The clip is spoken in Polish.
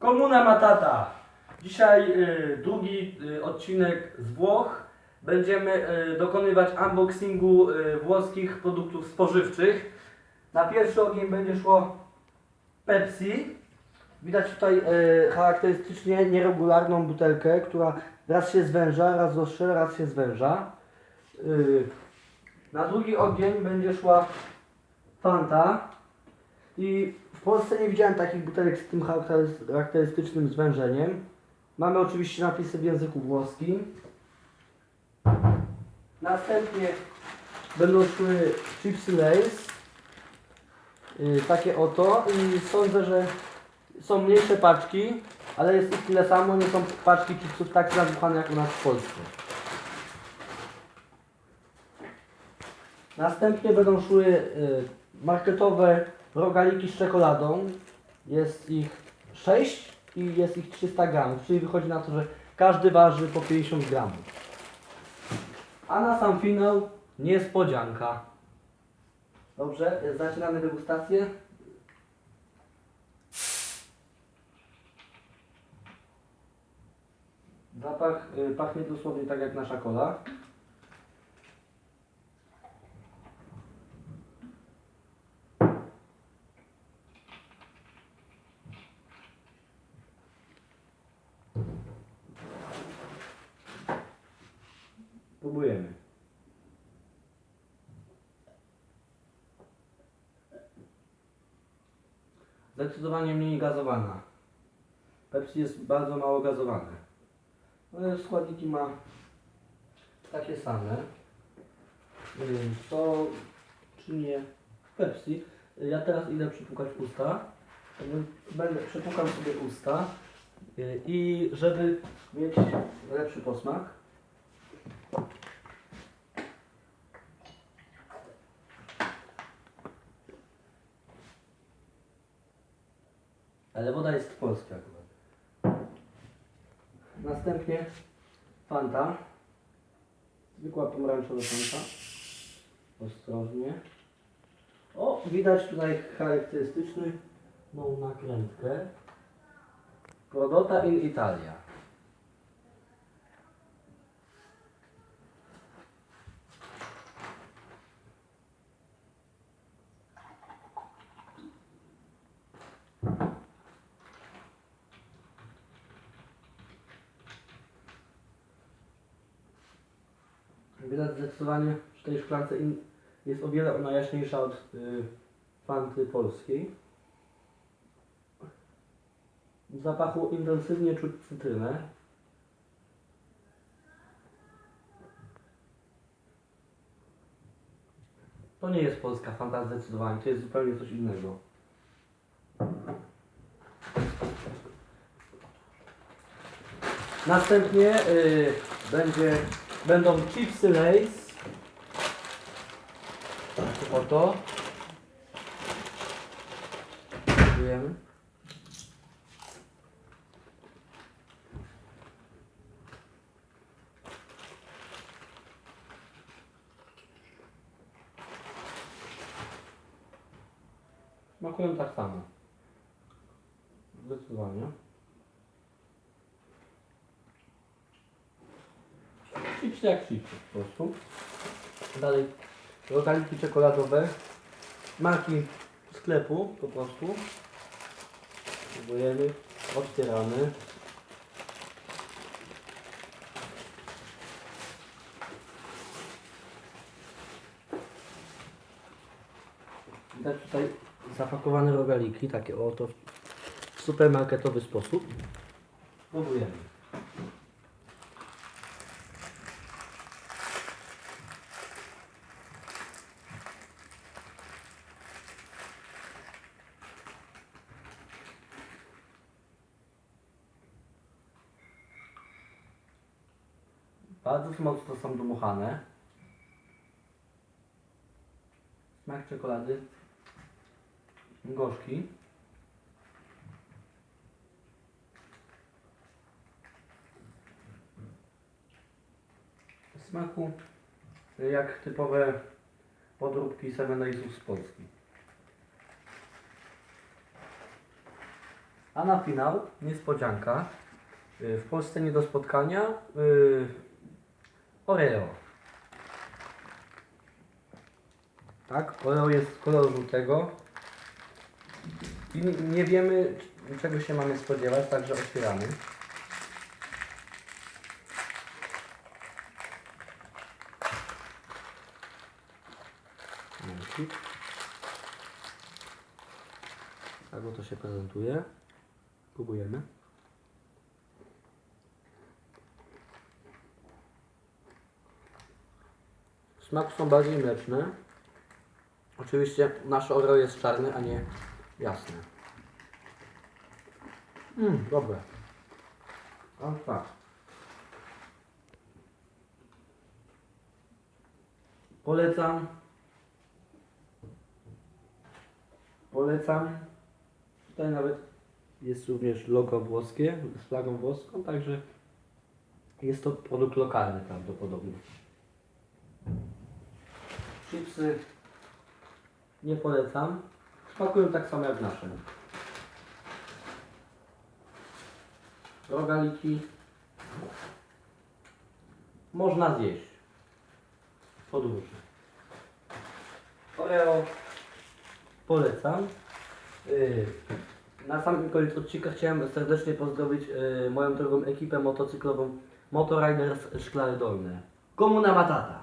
Komuna Matata. Dzisiaj y, drugi y, odcinek z Włoch. Będziemy y, dokonywać unboxingu y, włoskich produktów spożywczych. Na pierwszy ogień będzie szło Pepsi. Widać tutaj y, charakterystycznie nieregularną butelkę, która raz się zwęża, raz rozszerza, raz się zwęża. Y, na drugi ogień będzie szła Fanta. I w Polsce nie widziałem takich butelek z tym charakterys- charakterystycznym zwężeniem. Mamy oczywiście napisy w języku włoskim. Następnie będą szły chipsy Lays. Yy, takie oto. I sądzę, że są mniejsze paczki, ale jest ich tyle samo. Nie są paczki chipsów tak zadmuchane jak u nas w Polsce. Następnie będą szły y, marketowe rogaliki z czekoladą. Jest ich 6 i jest ich 300 gramów, czyli wychodzi na to, że każdy waży po 50 gramów. A na sam finał niespodzianka. Dobrze, zaczynamy degustację. Zapach y, pachnie dosłownie tak jak nasza kola. Próbujemy. Zdecydowanie mniej gazowana. Pepsi jest bardzo mało gazowane. No, składniki ma takie same. Yy, To czy nie Pepsi. Ja teraz idę przypukać usta. Będę przepukam sobie usta. Yy, I żeby mieć lepszy posmak. Ale woda jest polska akurat. Następnie Fanta. Zwykła pomarańczowa Fanta. Ostrożnie. O, widać tutaj charakterystyczny tą nakrętkę. Prodota in Italia. Widać zdecydowanie, że tej szklance jest o wiele ona jaśniejsza od y, fanty polskiej. W zapachu intensywnie czuć cytrynę. To nie jest polska fanta zdecydowanie, to jest zupełnie coś innego. Następnie y, będzie, będą chipsy Lays. Takie oto. Próbujemy. Smakują tak samo. Zdecydowanie. Chipsy jak chipsy po prostu. Dalej rogaliki czekoladowe. Marki sklepu po prostu. Próbujemy. Otwieramy. Widać tutaj zapakowane rogaliki, takie oto w supermarketowy sposób. Próbujemy. Bardzo mocno są dmuchane. Smak czekolady gorzki. Smaku jak typowe podróbki Seven Daysów z Polski. A na finał niespodzianka. Y, W Polsce nie do spotkania. Oreo. Tak, Oreo jest koloru żółtego. I nie- wiemy czego się mamy spodziewać, także otwieramy. Tak oto się prezentuje. Próbujemy. Smak są bardziej mleczne. Oczywiście nasze Oreo jest czarne, a nie jasne. Mmm, dobre. A tak. Polecam. Polecam. Tutaj nawet jest również logo włoskie z flagą włoską, także jest to produkt lokalny prawdopodobnie. Chipsy nie polecam. Smakują tak samo jak nasze. Rogaliki można zjeść. Podróży. Oreo polecam. Yy, Na samym koniec odcinka chciałem serdecznie pozdrowić yy, moją drogą ekipę motocyklową Motoriders Szklary Dolne. Komuna Matata.